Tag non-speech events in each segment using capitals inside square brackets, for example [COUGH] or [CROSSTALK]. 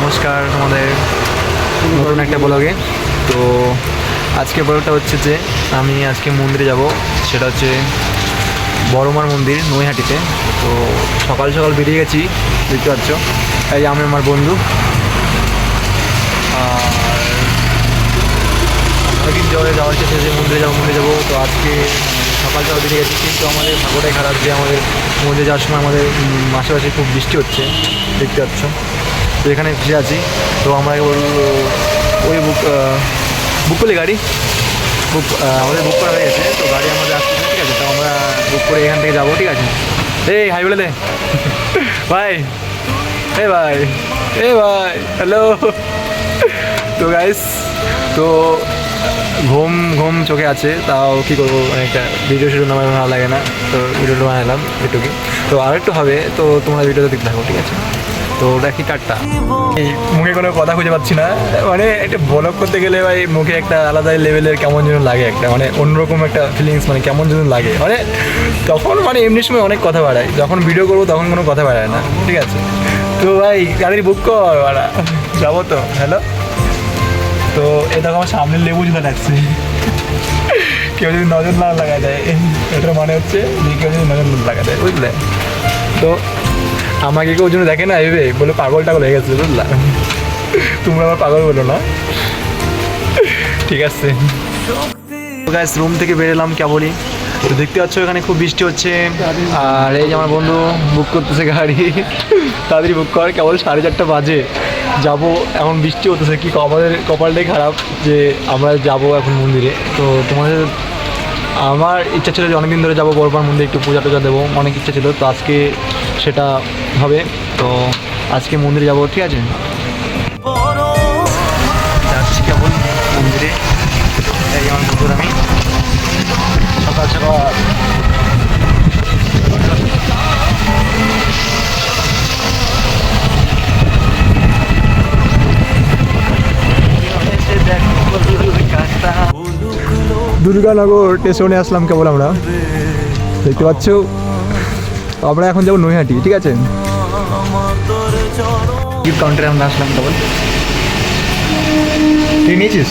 নমস্কার তোমাদের নতুন একটা ব্লগে তো আজকে ব্লগটা হচ্ছে যে, আমি আজকে মন্দিরে যাব। সেটা হচ্ছে বড়মার মন্দির, নৈহাটিতে। তো সকাল সকাল বেরিয়ে গেছি, দেখতে পাচ্ছ। এই আমি আমার বন্ধু। আর অনেকদিন যাওয়ার চেষ্টা যে মন্দিরে যাব মন্দিরে যাব। তো আজকে সকাল বেরিয়ে গেছি। কিন্তু আমাদের ভাগ্যটাই খারাপ যে আমাদের মন্দিরে যাওয়ার সময় আমাদের আশেপাশে খুব বৃষ্টি হচ্ছে, দেখতে পাচ্ছ। তো এখানে ফিরে আছি। তো আমরা বলব ওই বুক বুক করলি গাড়ি? বুক আমাদের বুক করা হয়ে গেছে। তো গাড়ি আমাদের আসছে ঠিক আছে? তো আমরা বুক করে এখান থেকে যাব, ঠিক আছে? এই, হাই বলে দে। [LAUGHS] ভাই, এ ভাই এ ভাই, হ্যালো। তো গাইস তো ঘুম ঘুম চোখে আছে, তাও কী করব? একটা ভিডিও শুরু আমার ভালো লাগে না, তো ভিডিওটা বানালাম এটুকুই। তো আর একটু হবে, তো তোমরা ভিডিওটা দেখতে থাকো, ঠিক আছে? তো ওটা কি কাটটা? মুখে কোনো কথা খুঁজে পাচ্ছি না। মানে একটা ব্লগ করতে গেলে ভাই মুখে একটা আলাদা লেভেলের কেমন যেন লাগে একটা মানে অন্যরকম একটা ফিলিংস মানে কেমন যেন লাগে। মানে তখন মানে এমনি সময় অনেক কথা বাড়ায়। যখন ভিডিও করব তখন কোনো কথা বাড়ায় না, ঠিক আছে? তো ভাই, গাড়ি বুক কর যাব তো হ্যালো তো এটা আমার সামনের লেবু জুতা লাগছে কেউ যদি নজর না লাগা দেয় এটার মানে হচ্ছে যে কেউ যদি নজর লাগা দেয়, বুঝলে? তো আমাকে কেউ জন্য দেখে না এভাবে বলে পাগল টাগল হয়ে গেছে, বুঝলা? তোমরা আমার পাগল বলো না। ঠিক আছে। রুম থেকে বেরোলাম কেবলই। তো দেখতে পাচ্ছ, এখানে খুব বৃষ্টি হচ্ছে। আর এই যে আমার বন্ধু বুক করতেছে গাড়ি, তাড়াতাড়ি বুক কর, কেবল সাড়ে চারটা বাজে। যাব, এখন বৃষ্টি হতেছে, কি আমাদের কপালটাই খারাপ যে আমরা যাব এখন মন্দিরে। তো তোমাদের, আমার ইচ্ছা ছিল যে অনেকদিন ধরে যাব বড়বার মন্দিরে, একটু পূজা টুজা দেবো, অনেক ইচ্ছা ছিল, তো আজকে সেটা হবে। তো আজকে মন্দিরে যাব, ঠিক আছে? যাচ্ছি কেবল মন্দিরে। আমি। দুর্গানগর স্টেশনে আসলাম কেবল আমরা। দেখতে পাচ্ছ? আমরা এখন যাব নৈহাটি, ঠিক আছে? কাউন্টারে আমরা আসলাম কেবল। তুই নিয়েছিস?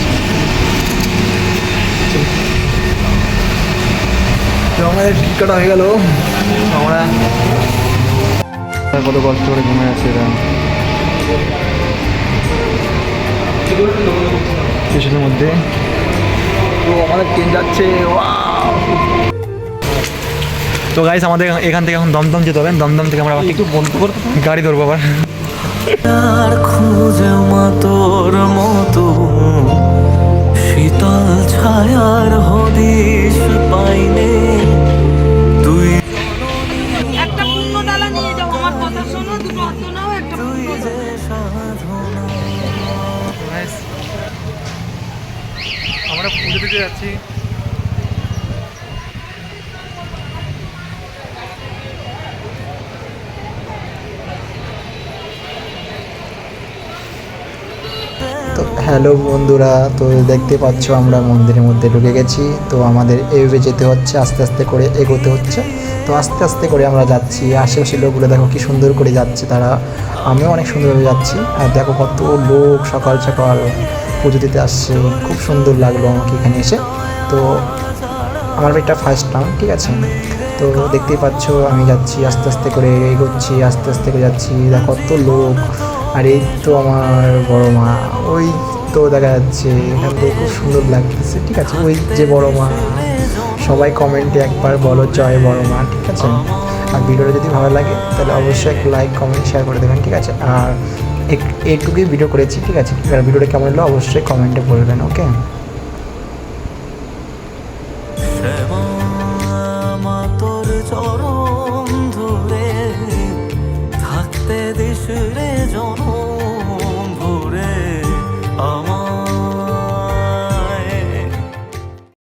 আমাদের টিকিট কাটা হয়ে গেল। আমরা কত কষ্ট করে ঘুমে আছে এরা। স্টেশনের মধ্যে। তো আমাদের ট্রেন যাচ্ছে! তো গাইস আমাদের এখান থেকে এখন দমদম যেতে হবে। দমদম থেকে আমরা একটু বন্ধ করতে গাড়ি ধরবো আবার। আমরা পুজো দিতে যাচ্ছি। হ্যালো বন্ধুরা, তো দেখতে পাচ্ছ আমরা মন্দিরের মধ্যে ঢুকে গেছি। তো আমাদের এভাবে যেতে হচ্ছে, আস্তে আস্তে করে এগোতে হচ্ছে। তো আস্তে আস্তে করে আমরা যাচ্ছি। আশেপাশে লোকগুলো দেখো কি সুন্দর করে যাচ্ছে তারা। আমিও অনেক সুন্দরভাবে যাচ্ছি। আর দেখো কত লোক সকাল সকাল পুজো দিতে আসছে। খুব সুন্দর লাগল আমাকে এখানে এসে। তো আমার এটা ফার্স্ট টাইম ঠিক আছে? তো দেখতেই পাচ্ছ আমি যাচ্ছি, আস্তে আস্তে করে এগোচ্ছি, আস্তে আস্তে করে যাচ্ছি। দেখো কত লোক। আর এই তো আমার বড় মা। ওই তো দেখা যাচ্ছে এখান থেকে খুব সুন্দর লাগতেছে। ঠিক আছে, ওই যে বড় মা, সবাই কমেন্টে একবার বলো জয় বড় মা, ঠিক আছে? আর ভিডিওটা যদি ভালো লাগে, তাহলে অবশ্যই একটা লাইক কমেন্ট শেয়ার করে দেবেন, ঠিক আছে? আর এটুকুই ভিডিও করেছি, ঠিক আছে? আর ভিডিওটা কেমন হলো অবশ্যই কমেন্টে বলবেন ওকে চরণ ধরে থাকতে দিস রে জন